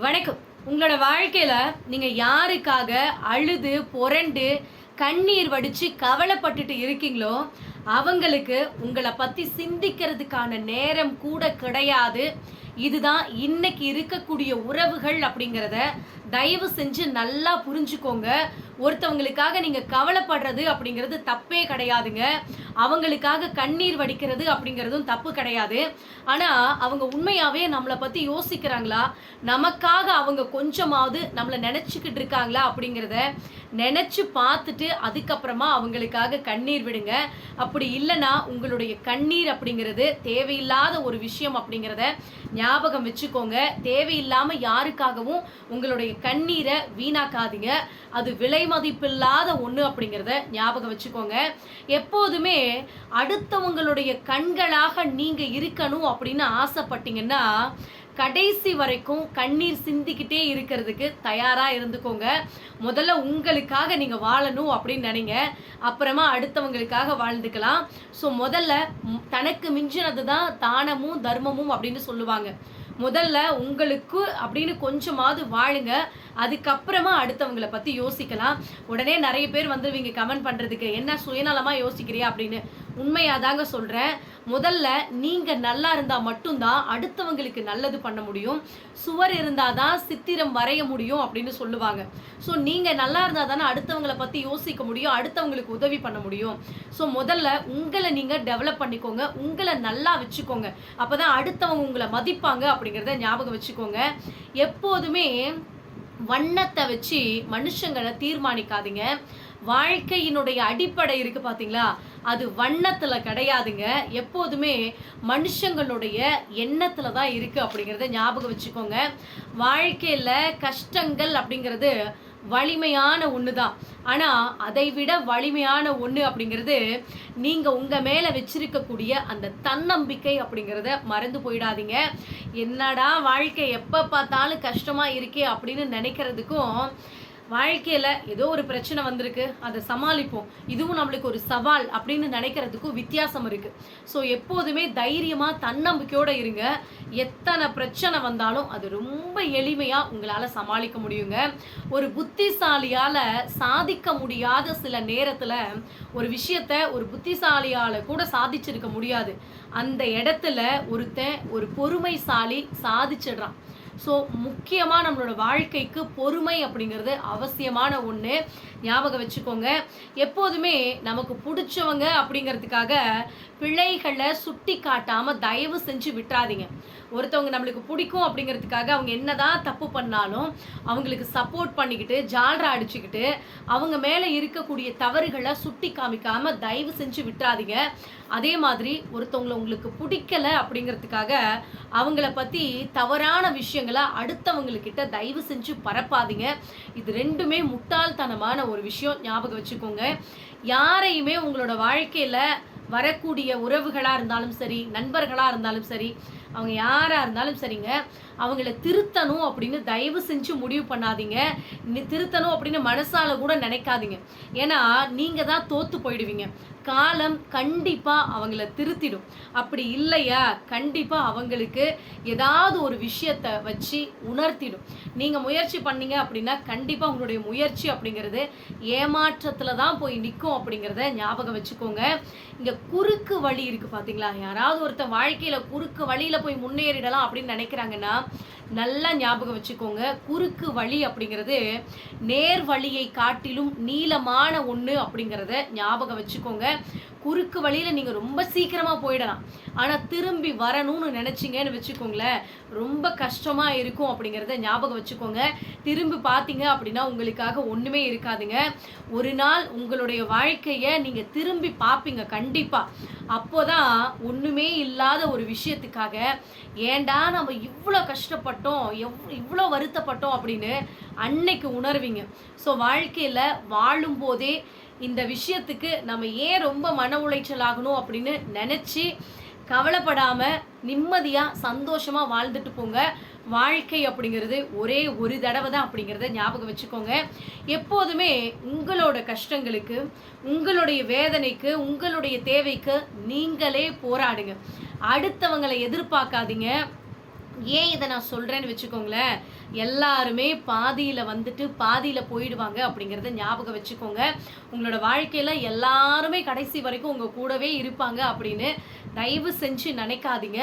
வணக்கம். உங்களோட வாழ்க்கையில் நீங்கள் யாருக்காக அழுது புரண்டு கண்ணீர் வடித்து கவலைப்பட்டுட்டு இருக்கீங்களோ அவங்களுக்கு உங்களை பற்றி சிந்திக்கிறதுக்கான நேரம் கூட கிடையாது. இதுதான் இன்னைக்கு இருக்கக்கூடிய உறவுகள் அப்படிங்கிறத தயவு செஞ்சு நல்லா புரிஞ்சுக்கோங்க. ஒருத்தவங்களுக்காக நீங்க கவலைப்படுறது அப்படிங்கிறது தப்பே கிடையாதுங்க. அவங்களுக்காக கண்ணீர் வடிக்கிறது அப்படிங்கிறதும் தப்பு கிடையாது. ஆனா அவங்க உண்மையாவே நம்மளை பத்தி யோசிக்கிறாங்களா? நமக்காக அவங்க கொஞ்சமாவது நம்மளை நினைச்சுக்கிட்டு இருக்காங்களா அப்படிங்கிறத நினைச்சு பார்த்துட்டு அதுக்கப்புறமா அவங்களுக்காக கண்ணீர் விடுங்க. அப்படி இல்லைன்னா உங்களுடைய கண்ணீர் அப்படிங்கிறது தேவையில்லாத ஒரு விஷயம் அப்படிங்கிறத ஞாபகம் வச்சுக்கோங்க. தேவையில்லாம யாருக்காகவும் உங்களுடைய கண்ணீரை வீணாக்காதீங்க. அது விலை மதிப்பில்லாத ஒன்று அப்படிங்கிறத ஞாபகம் வச்சுக்கோங்க. எப்போதுமே அடுத்தவங்களுடைய கண்களாக நீங்கள் இருக்கணும் அப்படின்னு ஆசைப்பட்டீங்கன்னா கடைசி வரைக்கும் கண்ணீர் சிந்திக்கிட்டே இருக்கிறதுக்கு தயாராக இருந்துக்கோங்க. முதல்ல உங்களுக்காக நீங்கள் வாழணும் அப்படின்னு நினைங்க. அப்புறமா அடுத்தவங்களுக்காக வாழ்ந்துக்கலாம். ஸோ முதல்ல தனக்கு மிஞ்சினது தான் தானமும் தர்மமும் அப்படின்னு சொல்லுவாங்க. முதல்ல உங்களுக்கு அப்படின்னு கொஞ்சமாவது வாழுங்க. அதுக்கப்புறமா அடுத்தவங்கள பற்றி யோசிக்கலாம். உடனே நிறைய பேர் வந்துடுவீங்க கமெண்ட் பண்ணுறதுக்கு என்ன சுயநலமாக யோசிக்கிறியா அப்படின்னு. உண்மையாக தாங்க சொல்கிறேன் முதல்ல நீங்கள் நல்லா இருந்தால் மட்டும்தான் அடுத்தவங்களுக்கு நல்லது பண்ண முடியும். சுவர் இருந்தால் தான் சித்திரம் வரைய முடியும் அப்படின்னு சொல்லுவாங்க. ஸோ நீங்கள் நல்லா இருந்தால் தானே அடுத்தவங்களை பற்றி யோசிக்க முடியும் அடுத்தவங்களுக்கு உதவி பண்ண முடியும். ஸோ முதல்ல உங்களை நீங்கள் டெவலப் பண்ணிக்கோங்க. உங்களை நல்லா வச்சுக்கோங்க. அப்போ தான் அடுத்தவங்க உங்களை மதிப்பாங்க அப்படிங்கிறத ஞாபகம் வச்சுக்கோங்க. எப்போதுமே வண்ணத்தை வச்சு மனுஷங்களை தீர்மானிக்காதீங்க. வாழ்க்கையினுடைய அடிப்படை இருக்கு பார்த்தீங்களா அது வண்ணத்தில் கிடையாதுங்க. எப்போதுமே மனுஷங்களுடைய எண்ணத்தில் தான் இருக்குது அப்படிங்கிறத ஞாபகம் வச்சுக்கோங்க. வாழ்க்கையில் கஷ்டங்கள் அப்படிங்கிறது வலிமையான ஒன்று தான் ஆனால் அதை விட வலிமையான ஒன்று அப்படிங்கிறது நீங்கள் உங்கள் மேலே வச்சிருக்கக்கூடிய அந்த தன்னம்பிக்கை அப்படிங்கிறத மறந்து போயிடாதீங்க. என்னடா வாழ்க்கை எப்போ பார்த்தாலும் கஷ்டமாக இருக்கே அப்படின்னு நினைக்கிறதுக்கும் வாழ்க்கையில் ஏதோ ஒரு பிரச்சனை வந்திருக்கு அதை சமாளிப்போம். இதுவும் நம்மளுக்கு ஒரு சவால் அப்படின்னு நினைக்கிறதுக்கும் வித்தியாசம் இருக்குது ஸோ எப்போதுமே தைரியமாக தன்னம்பிக்கையோடு இருங்க. எத்தனை பிரச்சனை வந்தாலும் அது ரொம்ப எளிமையாக உங்களால் சமாளிக்க முடியுங்க. ஒரு புத்திசாலியால் சாதிக்க முடியாத சில நேரத்தில் ஒரு விஷயத்த ஒரு புத்திசாலியால் கூட சாதிச்சிருக்க முடியாது. அந்த இடத்துல ஒருத்தன் ஒரு பொறுமைசாலி சாதிச்சிடுறான். ஸோ முக்கியமாக நம்மளோட வாழ்க்கைக்கு பொறுமை அப்படிங்கிறது அவசியமான ஒன்று ஞாபகம் வச்சுக்கோங்க. எப்போதுமே நமக்கு பிடிச்சவங்க அப்படிங்கிறதுக்காக பிழைகளை சுட்டி காட்டாமல் தயவு செஞ்சு விட்டுறாதீங்க. ஒருத்தவங்க நம்மளுக்கு பிடிக்கும் அப்படிங்கிறதுக்காக அவங்க என்னதான் தப்பு பண்ணாலும் அவங்களுக்கு சப்போர்ட் பண்ணிக்கிட்டு ஜால்ரா அடிச்சுக்கிட்டு அவங்க மேலே இருக்கக்கூடிய தவறுகளை சுட்டி காமிக்காமல் தயவு செஞ்சு விட்டுறாதீங்க. அதே மாதிரி ஒருத்தவங்களை உங்களுக்கு பிடிக்கல அப்படிங்கிறதுக்காக அவங்கள பற்றி தவறான விஷயங்களை அடுத்தவங்கக்கிட்ட தயவு செஞ்சு பரப்பாதீங்க. இது ரெண்டுமே முட்டாள்தனமான ஒரு விஷயம். ஞாபகம் வச்சுக்கோங்க. யாரையுமே உங்களோட வாழ்க்கையில் வரக்கூடிய உறவுகளாக இருந்தாலும் சரி நண்பர்களாக இருந்தாலும் சரி அவங்க யாராக இருந்தாலும் சரிங்க. அவங்கள திருத்தணும் அப்படின்னு தயவு செஞ்சு முடிவு பண்ணாதீங்க. திருத்தணும் அப்படின்னு மனசால கூட நினைக்காதீங்க. ஏன்னா நீங்கள் தான் தோத்து போயிடுவீங்க. காலம் கண்டிப்பாக அவங்கள திருத்திடும். அப்படி இல்லையா? கண்டிப்பாக அவங்களுக்கு ஏதாவது ஒரு விஷயத்தை வச்சு உணர்த்திடும். நீங்கள் முயற்சி பண்ணீங்க அப்படின்னா கண்டிப்பாக உங்களுடைய முயற்சி அப்படிங்கிறது ஏமாற்றத்தில் தான் போய் நிற்கும் அப்படிங்கிறத ஞாபகம் வச்சுக்கோங்க. இங்கே குறுக்கு வழி இருக்குது பார்த்தீங்களா யாராவது ஒருத்தன் வாழ்க்கையில் குறுக்கு வழியில் போய் முன்னேறிடலாம் அப்படின்னு நினைக்கிறாங்கன்னா நல்லா ஞாபகம் வச்சுக்கோங்க. குறுக்கு வழி அப்படிங்கிறது நேர் வழியை காட்டிலும் நீளமான ஒன்று அப்படிங்கிறத ஞாபகம் வச்சுக்கோங்க. குறுக்கு வழியில் நீங்கள் ரொம்ப சீக்கிரமாக போயிடலாம். ஆனால் திரும்பி வரணும்னு நினச்சிங்கன்னு வச்சுக்கோங்களேன் ரொம்ப கஷ்டமாக இருக்கும் அப்படிங்கிறத ஞாபகம் வச்சுக்கோங்க. திரும்பி பார்த்தீங்க அப்படின்னா உங்களுக்காக ஒன்றுமே இருக்காதுங்க. ஒரு நாள் உங்களுடைய வாழ்க்கையை நீங்கள் திரும்பி பார்ப்பீங்க கண்டிப்பாக அப்போதான் ஒன்றுமே இல்லாத ஒரு விஷயத்துக்காக ஏன்டா நம்ம இவ்வளோ கஷ்டப்பட்டோம் எவ் இவ்வளோ வருத்தப்பட்டோம் அப்படின்னு அன்னைக்கு உணர்வீங்க. ஸோ வாழ்க்கையில் வாழும்போதே இந்த விஷயத்துக்கு நம்ம ஏன் ரொம்ப மன உளைச்சல் ஆகணும் அப்படின்னு நினச்சி கவலைப்படாமல் நிம்மதியாக சந்தோஷமாக வாழ்ந்துட்டு போங்க. வாழ்க்கை அப்படிங்கிறது ஒரே ஒரு தடவை தான் அப்படிங்கிறத ஞாபகம் வச்சுக்கோங்க. எப்போதுமே உங்களோட கஷ்டங்களுக்கு உங்களுடைய வேதனைக்கு உங்களுடைய தேவைக்கு நீங்களே போராடுங்க. அடுத்தவங்களை எதிர்பார்க்காதீங்க. ஏன் இதை நான் சொல்கிறேன்னு வச்சுக்கோங்களேன். எல்லாருமே பாதியில் வந்துட்டு பாதியில் போயிடுவாங்க அப்படிங்கிறத ஞாபகம் வச்சுக்கோங்க. உங்களோட வாழ்க்கையில் எல்லாருமே கடைசி வரைக்கும் உங்கள் கூடவே இருப்பாங்க அப்படின்னு தயவு செஞ்சு நினைக்காதீங்க.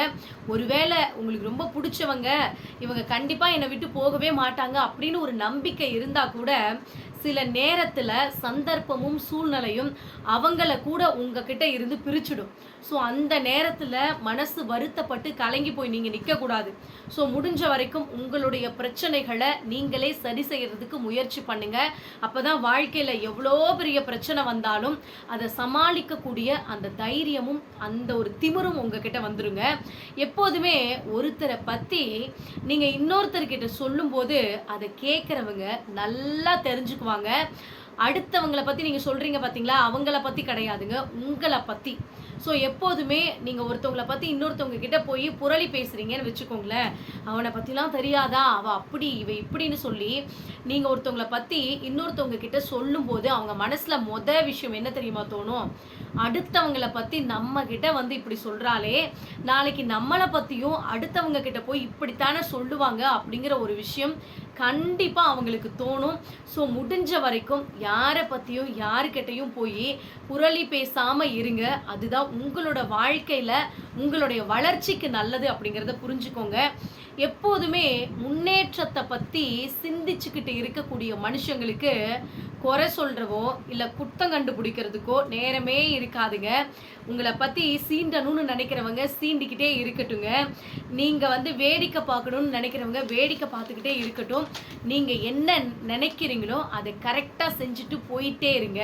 ஒருவேளை உங்களுக்கு ரொம்ப பிடிச்சவங்க இவங்க கண்டிப்பாக என்னை விட்டு போகவே மாட்டாங்க அப்படின்னு ஒரு நம்பிக்கை இருந்தால் கூட சில நேரத்தில் சந்தர்ப்பமும் சூழ்நிலையும் அவங்கள கூட உங்ககிட்ட இருந்து பிரிச்சுடும். ஸோ அந்த நேரத்தில் மனசு வருத்தப்பட்டு கலங்கி போய் நீங்கள் நிற்கக்கூடாது ஸோ முடிஞ்ச வரைக்கும் உங்களுடைய பிரச்சனைகளை நீங்களே சரி செய்யறதுக்கு முயற்சி பண்ணுங்கள் அப்போ தான் வாழ்க்கையில் எவ்வளோ பெரிய பிரச்சனை வந்தாலும் அதை சமாளிக்கக்கூடிய அந்த தைரியமும் அந்த ஒரு திமிரும் உங்ககிட்ட வந்துருங்க. எப்போதுமே ஒருத்தரை பற்றி நீங்கள் இன்னொருத்தர்கிட்ட சொல்லும்போது அதை கேட்குறவங்க நல்லா தெரிஞ்சுக்குவாங்க. அடுத்தவங்களை பற்றி நீங்கள் சொல்கிறீங்க பார்த்தீங்களா அவங்கள பற்றி கிடையாதுங்க. உங்களை பற்றி ஸோ எப்போதுமே நீங்கள் ஒருத்தவங்களை பற்றி இன்னொருத்தவங்க கிட்ட போய் புரளி பேசுகிறீங்கன்னு வச்சுக்கோங்களேன். அவனை பற்றிலாம் தெரியாதா? அவள் அப்படி இவ இப்படின்னு சொல்லி நீங்கள் ஒருத்தவங்களை பற்றி இன்னொருத்தவங்க கிட்ட சொல்லும்போது அவங்க மனசில் மொத விஷயம் என்ன தெரியுமா தோணும்? அடுத்தவங்களை பற்றி நம்ம கிட்ட வந்து இப்படி சொல்கிறாலே நாளைக்கு நம்மளை பற்றியும் அடுத்தவங்க கிட்ட போய் இப்படித்தானே சொல்லுவாங்க அப்படிங்கிற ஒரு விஷயம் கண்டிப்பாக அவங்களுக்கு தோணும். ஸோ முடிஞ்ச வரைக்கும் யாரை பற்றியும் யாருக்கிட்டையும் போய் புரளி பேசாமல் இருங்க. அதுதான் உங்களோட வாழ்க்கையில் உங்களுடைய வளர்ச்சிக்கு நல்லது அப்படிங்கிறத புரிஞ்சுக்கோங்க. எப்போதுமே முன்னேற்றத்தை பற்றி சிந்திச்சுக்கிட்டு இருக்கக்கூடிய மனுஷங்களுக்கு குறை சொல்கிறவோ இல்லை குத்தம் கண்டுபிடிக்கிறதுக்கோ நேரமே இருக்காதுங்க. உங்களை பற்றி சீண்டணும்னு நினைக்கிறவங்க சீண்டிக்கிட்டே இருக்கட்டுங்க. நீங்கள் வந்து வேடிக்கை பார்க்கணும்னு நினைக்கிறவங்க வேடிக்கை பார்த்துக்கிட்டே இருக்கட்டும். நீங்கள் என்ன நினைக்கிறீங்களோ அதை கரெக்டாக செஞ்சுட்டு போயிட்டே இருங்க.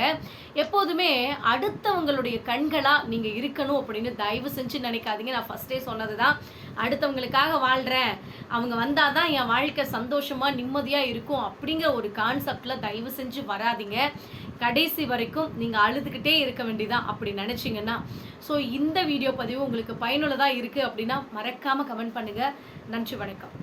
எப்போதுமே அடுத்தவங்களுடைய கண்களாக நீங்கள் இருக்கணும் அப்படின்னு தயவு செஞ்சு நினைக்காதீங்க. நான் ஃபஸ்ட்டே சொன்னது தான் அடுத்தவங்களுக்காக வாழ்கிறேன் அவங்க வந்தால் தான் என் வாழ்க்கை சந்தோஷமாக நிம்மதியாக இருக்கும் அப்படிங்கிற ஒரு கான்செப்டில் தயவு செஞ்சு வராதீங்க. கடைசி வரைக்கும் நீங்கள் அழுதுகிட்டே இருக்க வேண்டியதான் அப்படி நினச்சிங்கன்னா. ஸோ இந்த வீடியோ பதிவு உங்களுக்கு பயனுள்ளதாக இருக்குது அப்படின்னா மறக்காமல் கமெண்ட் பண்ணுங்கள் நன்றி வணக்கம்.